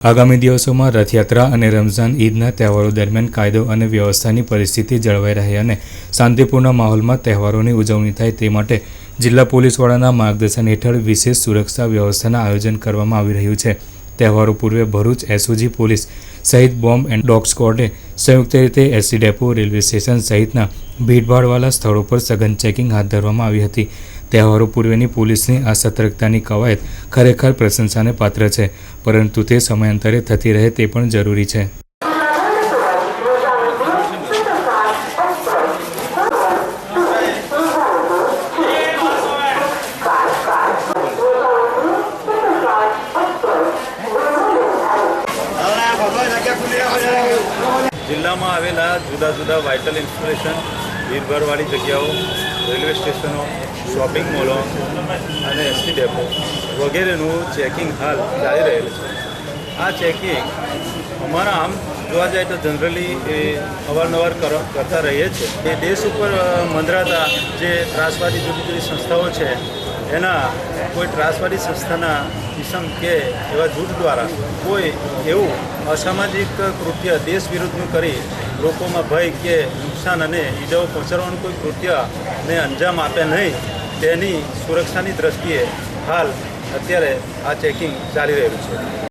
આગામી દિવસોમાં રથયાત્રા અને રમઝાન ઈદના તહેવારો દરમિયાન કાયદો અને વ્યવસ્થાની પરિસ્થિતિ જળવાઈ રહે અને શાંતિપૂર્ણ માહોલમાં તહેવારોની ઉજવણી થાય તે માટે જિલ્લા પોલીસ વડાના માર્ગદર્શન હેઠળ વિશેષ સુરક્ષા વ્યવસ્થાના આયોજન કરવામાં આવી રહ્યું છે. તહેવારો પૂર્વે ભરૂચ એસઓજી પોલીસ સહિત બોમ્બ એન્ડ ડોગ સ્ક્વોડે સંયુક્ત રીતે એસટી ડેપો રેલવે સ્ટેશન સહિતના ભીડભાડવાળા સ્થળો પર સઘન ચેકિંગ હાથ ધરવામાં આવી હતી. તહેવારો પૂર્વેની પોલીસની આ સતર્કતાની કવાયત ખરેખર પ્રશંસાને પાત્ર છે, પરંતુ તે સમયાંતરે થતી રહે તે પણ જરૂરી છે. જિલ્લામાં આવેલા જુદા જુદા વાઇટલ ઇન્સ્ટોલેશન ભીડભાડવાળી જગ્યાઓ, રેલવે સ્ટેશનો, શોપિંગ મોલો અને એસટી ડેપો વગેરેનું ચેકિંગ હાલ ચાલી રહેલું છે. આ ચેકિંગ અમારા આમ જોવા જાય તો જનરલી એ અવારનવાર કર- કરતા રહીએ છીએ એ દેશ ઉપર મંદરાતા જે ત્રાસવાદી જુદી જુદી સંસ્થાઓ છે, એના કોઈ ત્રાસવાદી સંસ્થાના કિસમ કે એવા જૂથ દ્વારા કોઈ એવું અસામાજિક કૃત્ય દેશ વિરુદ્ધનું કરી લોકોમાં ભય કે નુકસાન અને ઈજાઓ પહોંચાડવાનું કોઈ કૃત્યને અંજામ આપે નહીં, તેની સુરક્ષાની દ્રષ્ટિએ હાલ અત્યારે આ ચેકિંગ ચાલી રહ્યું છે.